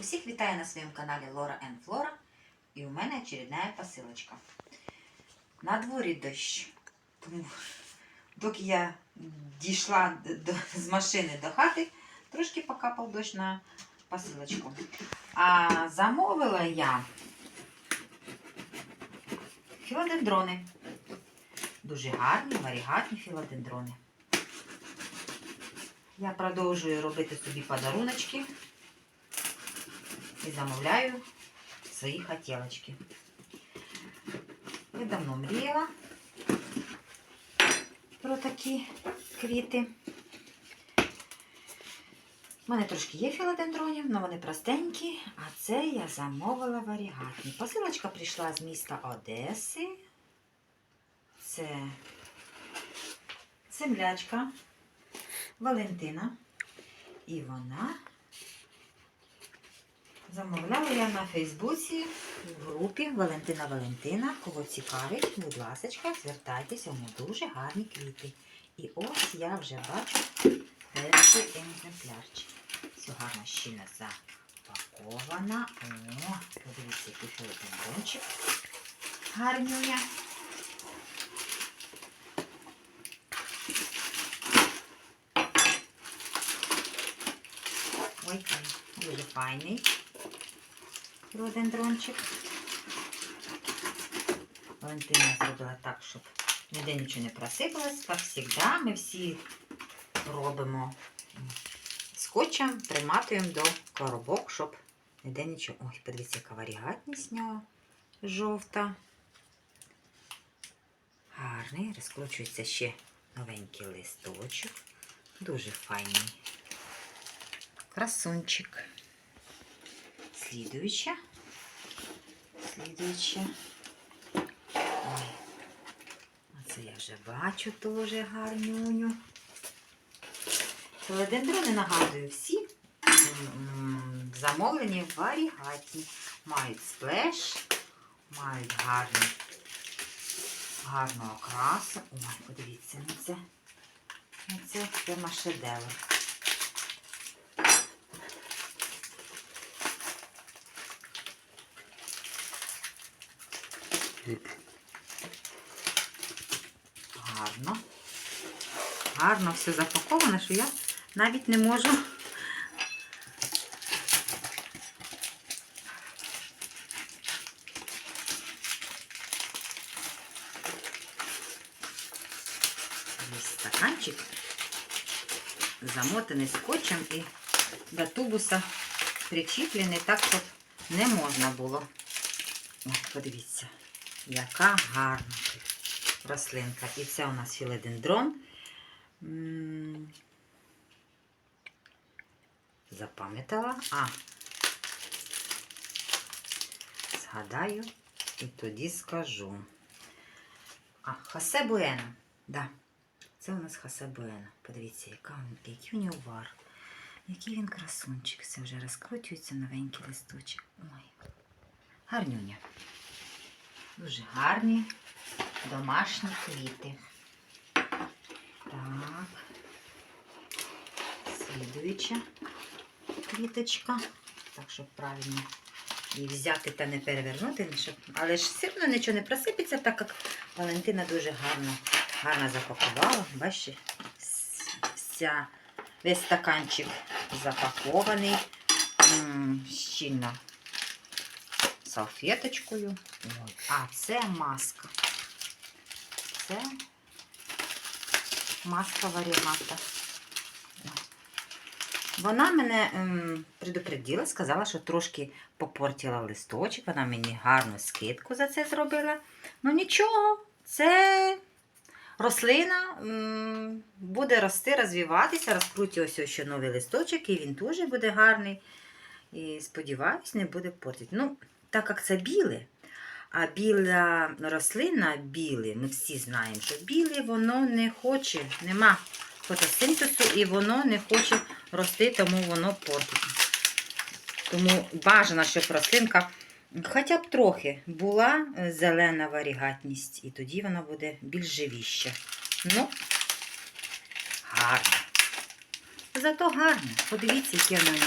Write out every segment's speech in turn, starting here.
Усіх вітаю на своєму каналі Лора and Флора. І у мене очередная посилочка. На дворі дощ. Тому доки я дійшла до- з машини до хати, трошки покапав дощ на посилочку. А замовила я філодендрони. Дуже гарні, варігатні філодендрони. Я продовжую робити собі подаруночки і замовляю свої хотілочки. Я давно мріяла про такі квіти. У мене трошки є філодендронів, але вони простенькі, а це я замовила варігатні. Посилочка прийшла з міста Одеси. Це землячка Валентина. І вона замовляла я на Фейсбуці в групі Валентина Валентина. Кого цікавить, будь ласка, звертайтеся, мене дуже гарні квіти. І ось я вже бачу перший екземплярчик. Все гарно щільно запакована. О, подивіться, який філодендрончик. Гарнюня. Ой, ой, дуже файний родендрончик. Валентина зробила так, щоб ніде нічого не просипалось. Як завжди, ми всі робимо скотчем, приматуємо до коробок, щоб ніде нічого. Ой, подивіться, яка варігатність нього жовта. Гарний, розкручується ще новенький листочок. Дуже файний. Красунчик. Слідуюча. Слідуюча. Ой. Оце я вже бачу теж гарнюню. Філодендрони, нагадую, всі замовлені варігатні. Мають сплеш, мають гарну, гарну окрасу. Ой, подивіться на це. На це прямо шедевр. Гарно. Гарно все запаковано, що я навіть не можу. Стаканчик замотаний скотчем і до тубуса причіплений так, щоб не можна було. О, подивіться, яка гарна рослинка. І це у нас філодендрон. Запам'ятала. А, згадаю і тоді скажу. А, Хосе Буена. Да. Це у нас Хосе Буена. Подивіться, яка, він- який у нього вар. Який він красунчик. Це вже розкручується новенький листочок. Ой. Гарнюня. Дуже гарні домашні квіти. Так. Слідуюча квіточка. Так, щоб правильно її взяти та не перевернути. Але ж все одно нічого не просипеться, так як Валентина дуже гарно, гарно запакувала. Бачите, вся, весь стаканчик запакований. Щільно салфеточкою. А, це маска. Це маска варігата. Вона мене ем, предупредила, сказала, що трошки попортила листочок. Вона мені гарну скидку за це зробила. Ну нічого, це рослина м, буде рости, розвиватися, розкруті ось ще новий листочок, і він теж буде гарний. І сподіваюсь, не буде портити. Ну, так як це біле, а біла рослина біле, ми всі знаємо, що біле воно не хоче, нема фотосинтезу і воно не хоче рости, тому воно портить. Тому бажано, щоб рослинка хоча б трохи була е, зелена варігатність, і тоді вона буде більш живіща. Ну, гарно. Зато гарно. Подивіться, яке в мене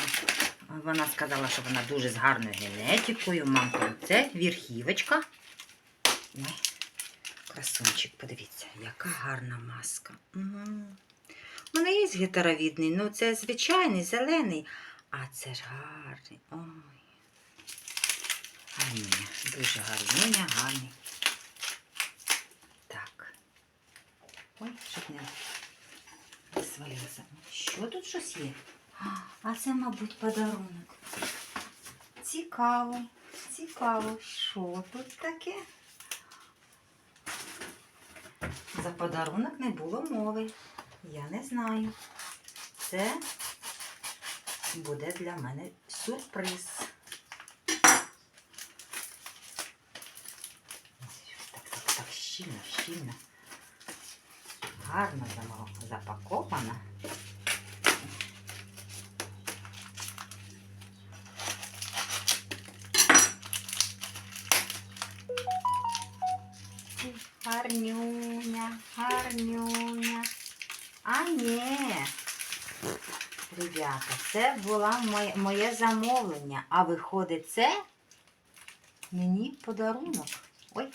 Вона сказала, що вона дуже з гарною генетикою. Мамка, це вірхівочка. Ой, красунчик, подивіться, яка гарна маска. Угу. У мене є гітаровідний, ну це звичайний, зелений. А це ж гарний. Ой. Гарний, дуже гарний, гарний. Так. Ой, щоб не свалилося. Що тут щось є? А, це, мабуть, подарунок. Цікаво, цікаво, що тут таке? За подарунок не було мови. Я не знаю. Це буде для мене сюрприз. Так, так, так, щільно, щільно. Гарно запакована. Гарнюня, гарнюня. А ні. Ребята, це було моє, моє замовлення. А виходить, це мені подарунок. Ой,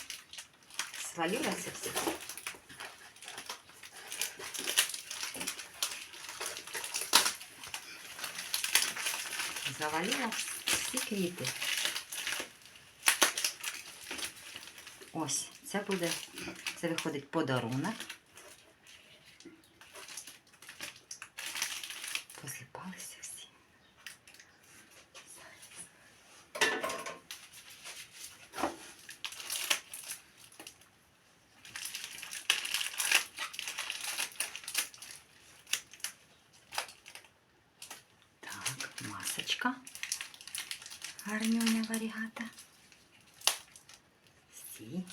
свалилося все. Завалила всі квіти. Ось, це буде, це виходить подарунок. Позлипалися всі. Так, масочка. Гарнюня варігата. Всі.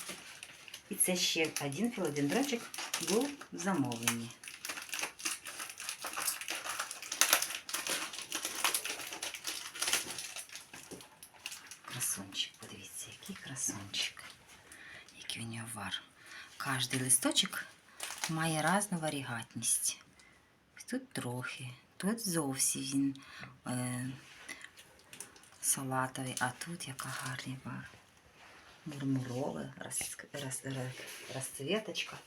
І це ще один філодендрончик був в замовленні. Красунчик, подивіться, який красунчик. Який у нього вар. Кожний листочок має різну варігатність. Тут трохи, тут зовсім він е, салатовий, а тут яка гарний вар. Мурмурове, роз, роз, роз, розцвіточка.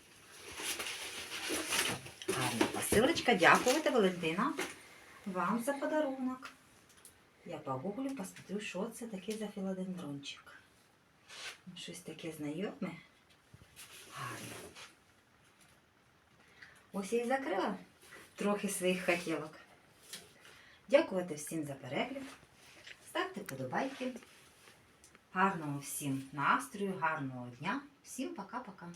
Гарна посилочка. Дякувати, Валентина, вам за подарунок. Я погуглю, посмотрю, що це таке за філодендрончик. Щось таке знайоме. Гарно. Ось я і закрила трохи своїх хотілок. Дякувати всім за перегляд. Ставте подобайки. Гарного всім настрою, гарного дня. Всім пока-пока.